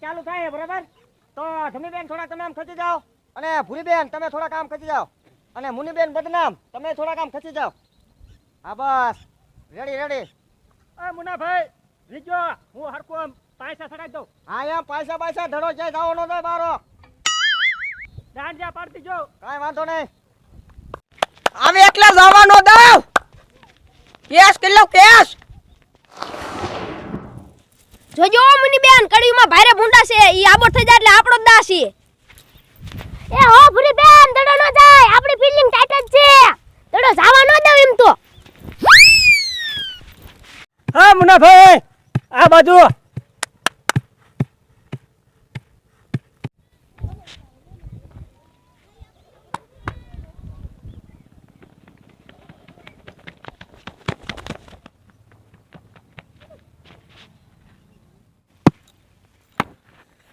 ચાલુ થાય બરાબર? તો ધમીબેન થોડા તમે આમ ખસી જાઓ. અને ભૂરીબેન તમે થોડા કામ ખસી જાઓ. અને મુનિબેન બદનામ તમે થોડા કામ ખસી જાઓ. હા બસ. Ready ready. એ મુનાભાઈ રીજો હું હરકો પૈસા સડાઈ દઉં. હા એમ પૈસા પૈસા ધડો જાય જવાનો થાય મારો. દાંડિયા પાડતી જો કાંઈ વાંધો નહીં. આવે એટલે જવાનો દાવ કેસ કિલ્લો કેસ જોજો મુની બેન કડીમાં ભારે ભૂંડા છે, ઈ આબો થઈ જાય એટલે આપણો દાસ એ હો ભૂરી બેન, દડો ન જાય, આપણી ફિલિંગ ટાઈટ જ છે. દડો જવા ન દઉં એમ તો. હા, મુનાભાઈ, આ બાજુ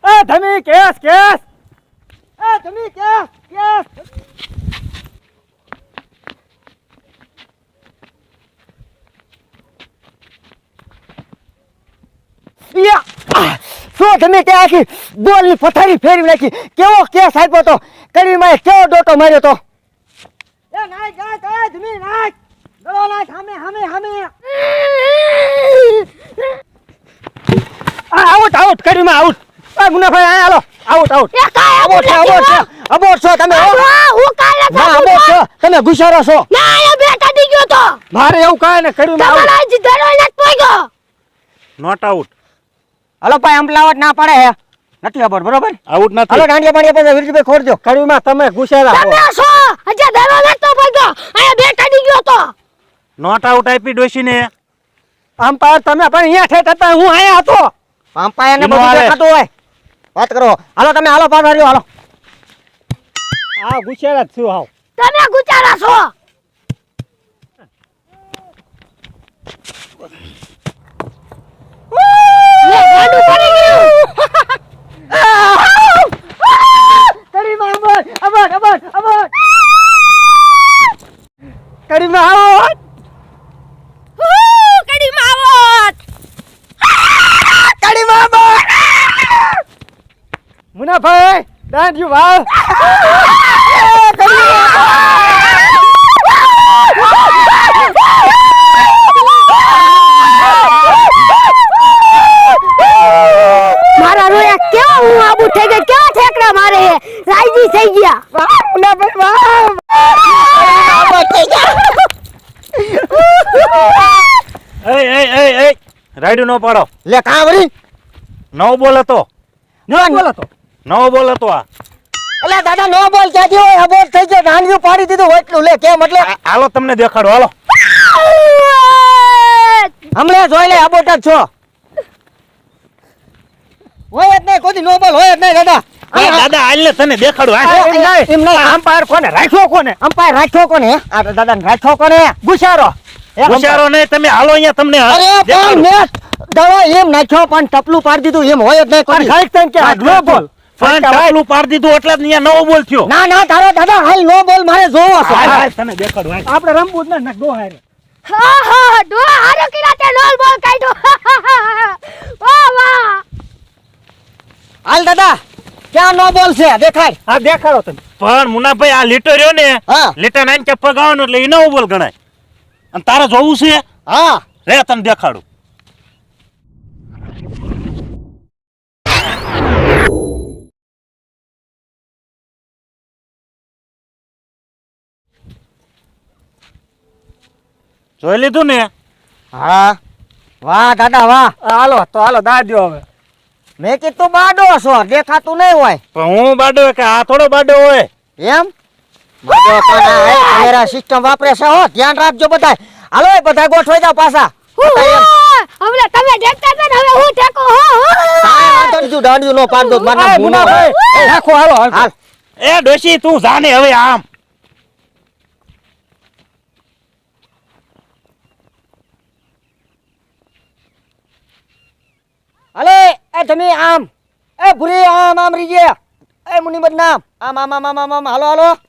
એ ધમી કેસ કેસ. એ ધમી કેસ યા! શું તમે કે આખી બોલની પથારી ફેરવી નાખી? કેવો કેસ આપ્યો તો? કડીમાં કેવો ડોટો માર્યો તો? એ નાય ગાય ગાય ધમી દડો નાય સામે સામે સામે આ આઉટ આઉટ કરીમાં આઉટ આ મુનાભાઈ આ હાલો. આઉટ આઉટ એ કાય અબોટ છો અબોટ છો. અબોટ છો તમે હો? કાલે ના અબોટ છો. તમે ગુસારો છો. ના એ બેટા દી ગયો તો. મારે એવું કાય ને કરીમાં આઉટ તમારા જ દડો ન પોઈગો નોટ આઉટ હલો ભાઈ અમલાવટ ના પડે હે. નથી ખબર બરોબર? આઉટ નથી. હાલો દાંડિયા પાણી પછી વિરજીભાઈ ખોરજો. કરીમાં તમે ગુસેરા. તમે છો. હજે દડો ન તો પોઈગો આ બેટા દી ગયો તો. નોટ આઉટ આપી ડોશીને અમ્પાયર તમે પણ અહીંયા ઠેઠ હતા હું અહીંયા હતો. આમ ને એનો બધું. દેખાતું હોય. વાત કરો. હાલો તમે હાલો પાછા રહ્યો હાલો. આ ગુચેરા જ છું હાવ. તમે ગુચારા છો લે ગાડું પડી ગયું કડીમાં અમર અમર અમર અમર કરીમાં આવો હું કડી માવત કડીમાં અમર મુનાભાઈ દાંડિયું વાવ મારા રોયા કેવા હું આબુ થઈ ગઈ? કેવા ઠેકડા મારે? હે રાઈજી થઈ ગયા. વાવ એ એ એ એ રાઈડ નો પાડો. લે કાં વળી. નવો બોલ હતો. બોલો તો નવો બોલ હતો આ. એટલે દાદા નો બોલ ક્યાંથી હોય અબોટ થઈ ગયો. ધાન્યું પાડી દીધું એટલું લે કેમ એટલે? હાલો તમને દેખાડો હાલો. હમણે જોઈ લે અબોટ જ છો. હોય જ નહીં કોઈ નો બોલ હોય જ નહીં દાદા. દાદા હાલ ને તને દેખાડું એમ નહીં, અમ્પાયર કોને? રાખ્યો કોને? અમ્પાયર રાખ્યો કોને? હે? આ દાદા ને રાખ્યો કોને? ગુસારો હોશિયારો નહીં તમે હાલો અહીંયા તમને અરે પણ મેં એમ નાખ્યો પણ ટપલું પાડી દીધું એમ હોય જ નહીં કોઈ દી. કે આ નો બોલ. પણ ટાપલું પાર દીધું એટલે જ અહીંયા નવો બોલ થયો. ના ના તારો દાદા હાલ નો બોલ મારે જોવો છે. તને દેખાડું. આપણે રમવું જ ના ડો હારે. હા હા ડો હારો કિરા તે નોલ બોલ કાઢો વાહ વાહ. હાલ દાદા ક્યાં નો બોલ છે? દેખાય. હા દેખાડો તમે. પણ મુનાભાઈ આ લીટો રહ્યો ને હા. લીટા નાઈન કે પગાવવાનો એટલે એ નવો બોલ ગણાય. અને તારે જોવું છે? હા. રે તને દેખાડું. જોઈ લીધું ને? હા. વાહ દાદા વાહ. હાલો તો હાલો દાદ્યો હવે. મેં કીધું બાડો છો દેખાતું નહીં હોય. પણ હું બાડો કે આ થોડો બાડો હોય? એમ? બાડો પણ કેમેરા સિસ્ટમ વાપરે છે હો ધ્યાન રાખજો બધા હાલો એ બધા ગોઠવાઈ જાવ પાછા. હવે તમે ઠેકતા હતા હવે હું ઠેકો હો કાંઈ તું દાંડિયું નો પાડ દો મારા આ ભાઈ. રાખો હાલો હાલો હાલ. એ ડોશી તું જાને હવે આમ. અલે એ તમે આમ. એ ભૂરી આમ આમ રીજે. એ મુનિ બદનામ આમ આમ આમ આમ આમ આમ. હાલો હાલો.